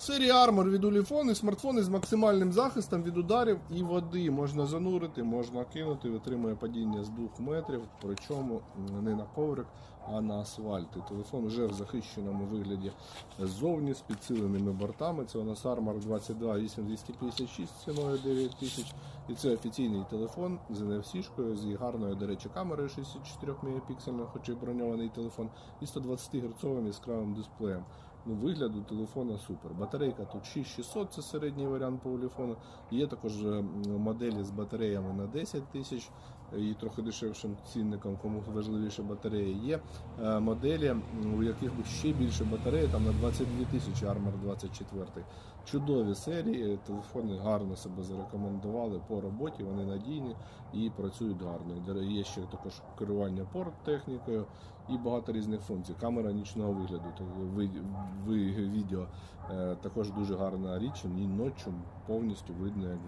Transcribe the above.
Серія Armor від Ulefone, смартфони з максимальним захистом від ударів і води. Можна занурити, можна кинути, витримує падіння з 2 метрів, причому не на коврик, а на асфальт. І телефон вже в захищеному вигляді ззовні з підсиленими бортами. Це у нас Armor 22 8256 ціною 9000. І це офіційний телефон з NFC-шкою, з гарною, до речі, камерою 64 мегапіксельною, хоч і броньований телефон, і 120 Гц яскравим дисплеєм. Ну, вигляд у телефона супер. Батарейка тут 6600, це середній варіант по телефону. Є також е, моделі з батареями на 10 тисяч і трохи дешевшим цінником, кому важливіше батареї. Є е, моделі, у яких ще більше батареї, там на 22 тисячі Armor 24. Чудові серії, телефони гарно себе зарекомендували по роботі, вони надійні і працюють гарно. Є ще також керування порт технікою і багато різних функцій. Камера нічного вигляду, відео. Е, також дуже гарна річ, і ночі повністю видно, як